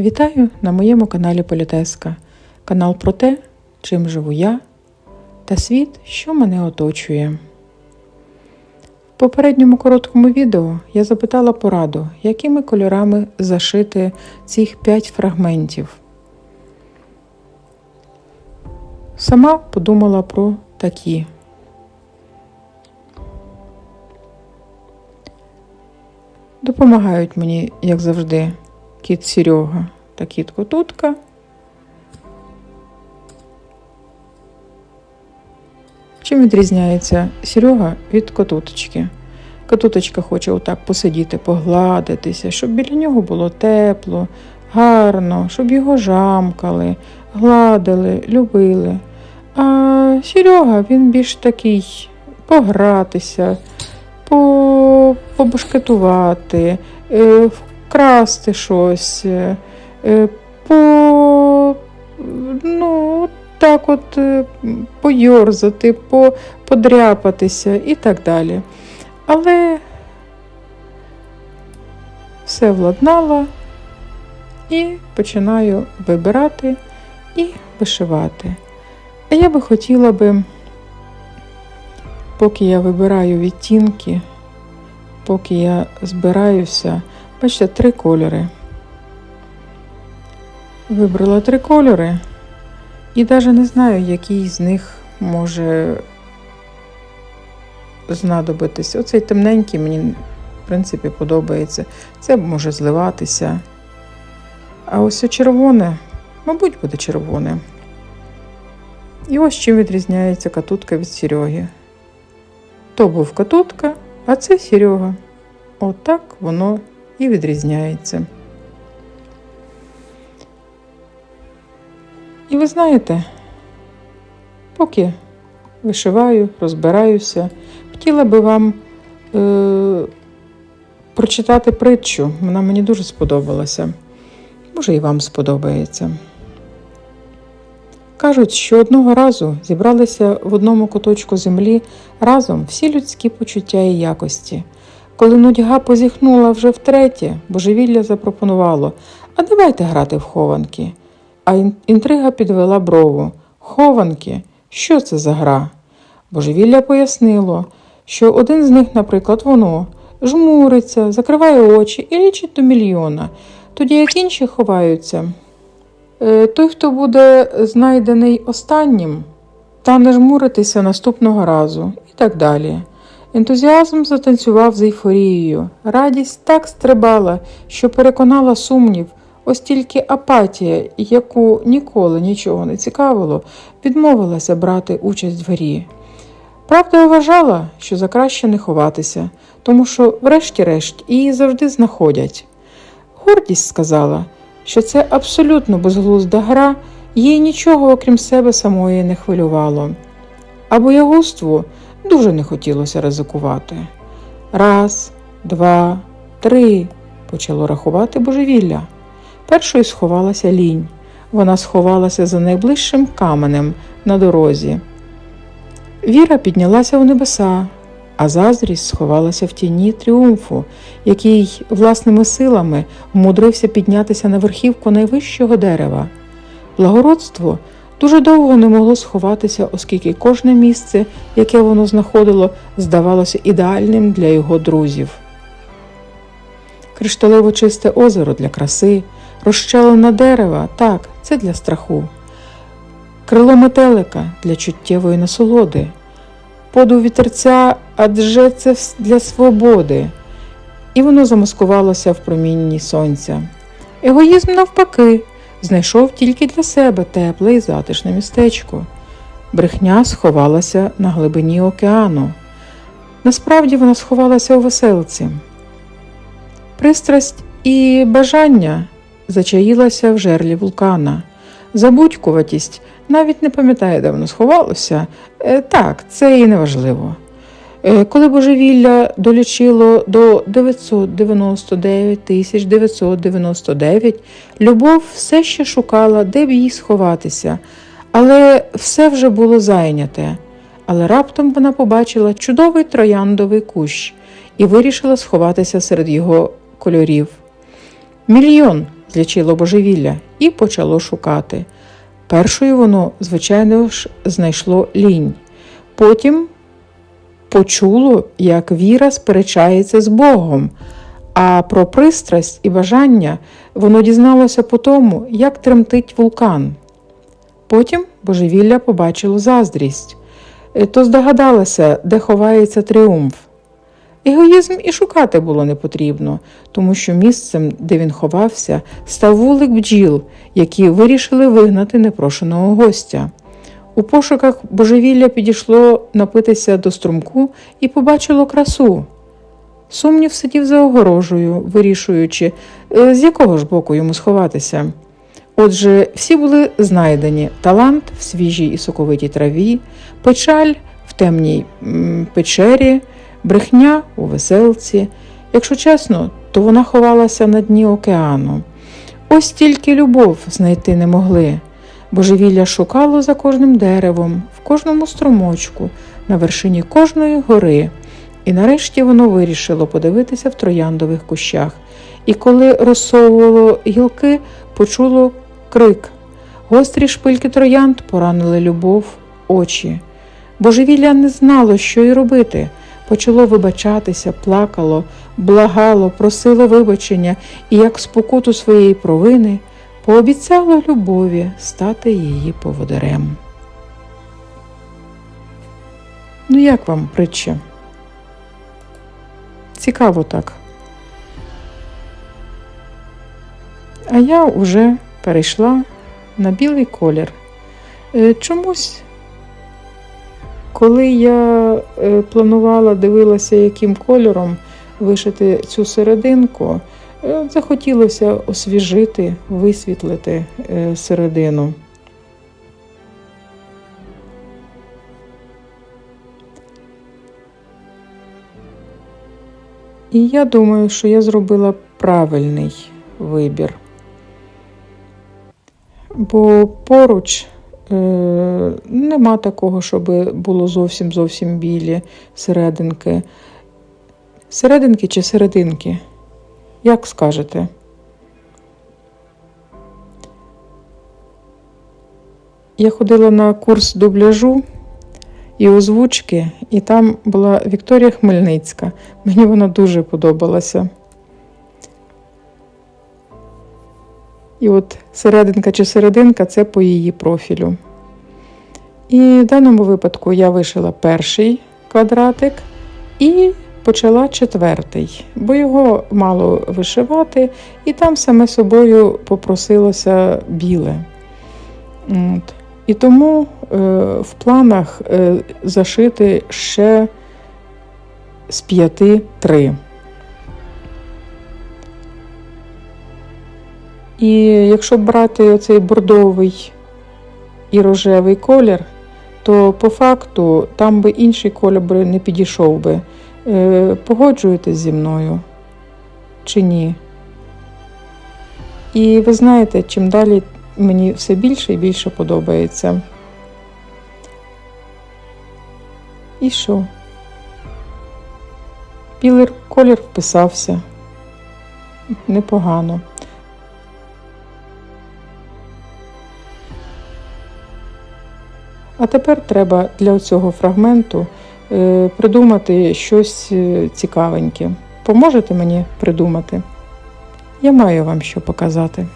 Вітаю на моєму каналі Політеска. Канал про те, чим живу я та світ, що мене оточує. В попередньому короткому відео я запитала пораду, якими кольорами зашити цих 5 фрагментів. Сама подумала про такі. Допомагають мені, як завжди, кіт Серега та кіт Котутка. Чим відрізняється Серега від котуточки? Котуточка хоче отак посидіти, погладитися, щоб біля нього було тепло, гарно, щоб його жамкали, гладили, любили. А Серега він більш такий погратися, по- побашкетувати, вкрасти щось, е, е, по ну, так от е, пойорзати, по, подряпатися і так далі. Але все владнала і починаю вибирати і вишивати. А я би хотіла би, поки я вибираю відтінки, поки я збираюся, бачите, три кольори. Вибрала три кольори і навіть не знаю, який з них може знадобитись. Оцей темненький мені, в принципі, подобається. Це може зливатися. А ось червоне, мабуть, буде червоне. І ось чим відрізняється катутка від Сереги. То був катутка, а це Серега. Отак воно і відрізняється. І ви знаєте, поки вишиваю, розбираюся, хотіла би вам е, прочитати притчу. Вона мені дуже сподобалася. Може, і вам сподобається. Кажуть, що одного разу зібралися в одному куточку землі разом всі людські почуття і якості. Коли нудьга позіхнула вже втретє, божевілля запропонувало А давайте грати в хованки. А інтрига підвела брову. Хованки? Що це за гра? Божевілля пояснило, що один з них, наприклад, воно жмуриться, закриває очі і лічить до мільйона, тоді як інші ховаються. Е, Той, хто буде знайдений останнім, стане жмуритися наступного разу і так далі. Ентузіазм затанцював з ейфорією. Радість так стрибала, що переконала сумнів. Ось тільки апатія, яку ніколи нічого не цікавило, відмовилася брати участь в грі. Правда, вважала, що за краще не ховатися, тому що, врешті-решт, її завжди знаходять. Гордість сказала, що це абсолютно безглузда гра, їй нічого, окрім себе самої, не хвилювало. А боягузтву дуже не хотілося ризикувати. Раз, два, три, почало рахувати божевілля. Першою сховалася лінь. Вона сховалася за найближчим каменем на дорозі. Віра піднялася у небеса, а заздрість сховалася в тіні тріумфу, який власними силами вмудрився піднятися на верхівку найвищого дерева. Благородство дуже довго не могло сховатися, оскільки кожне місце, яке воно знаходило, здавалося ідеальним для його друзів. Кришталево чисте озеро для краси, розщелена дерева так, це для страху, крило метелика для чуттєвої насолоди, подув вітерця, адже це для свободи, і воно замаскувалося в промінні сонця. Егоїзм, навпаки, знайшов тільки для себе тепле і затишне містечко. Брехня сховалася на глибині океану. Насправді вона сховалася у веселці. Пристрасть і бажання зачаїлася в жерлі вулкана. Забудькуватість навіть не пам'ятає, де воно сховалося. Е, так, це і неважливо. Е, Коли божевілля долічило до 999 999, любов все ще шукала, де б їй сховатися, але все вже було зайняте. Але раптом вона побачила чудовий трояндовий кущ і вирішила сховатися серед його кольорів. Мільйон злічило божевілля і почало шукати. Першою воно, звичайно ж, знайшло лінь. Потім почуло, як віра сперечається з Богом, а про пристрасть і бажання воно дізналося по тому, як тремтить вулкан. Потім божевілля побачило заздрість, Е, то здогадалося, де ховається тріумф. Егоїзм і шукати було не потрібно, тому що місцем, де він ховався, став вулик бджіл, які вирішили вигнати непрошеного гостя. У пошуках божевілля підійшло напитися до струмку і побачило красу. Сумнів сидів за огорожею, вирішуючи, е, з якого ж боку йому сховатися. Отже, всі були знайдені талант в свіжій і соковитій траві, печаль в темній печері, брехня у веселці. Якщо чесно, то вона ховалася на дні океану. Ось тільки любов знайти не могли. Божевілля шукало за кожним деревом, в кожному струмочку, на вершині кожної гори. І нарешті воно вирішило подивитися в трояндових кущах. І коли розсовувало гілки, почуло крик. Гострі шпильки троянд поранили любов, очі. Божевілля не знало, що й робити. Почало вибачатися, плакало, благало, просило вибачення і, як спокуту своєї провини, пообіцяло любові стати її поводирем. Ну, як вам притча? Цікаво так. А я вже перейшла на білий колір. Е, Чомусь, коли я е, планувала, дивилася, яким кольором вишити цю серединку, захотілося освіжити, висвітлити е, середину. І я думаю, що я зробила правильний вибір. Бо поруч е, нема такого, щоб було зовсім зовсім білі серединки. Серединки чи серединки? Як скажете? Я ходила на курс дубляжу і озвучки, і там була Вікторія Хмельницька. Мені вона дуже подобалася. І от серединка чи серединка це по її профілю. І в даному випадку я вишила перший квадратик і почала четвертий, бо його мало вишивати, і там саме собою попросилося біле. От. І тому е, в планах е, зашити ще з п'яти три. І якщо брати оцей бордовий і рожевий колір, то по факту там би інший колір не підійшов би. Е, Погоджуєтесь зі мною чи ні? І ви знаєте, чим далі мені все більше і більше подобається. І що? Білий колір вписався непогано. А тепер треба для цього фрагменту придумати щось е, цікавеньке. Поможете мені придумати? Я маю вам що показати.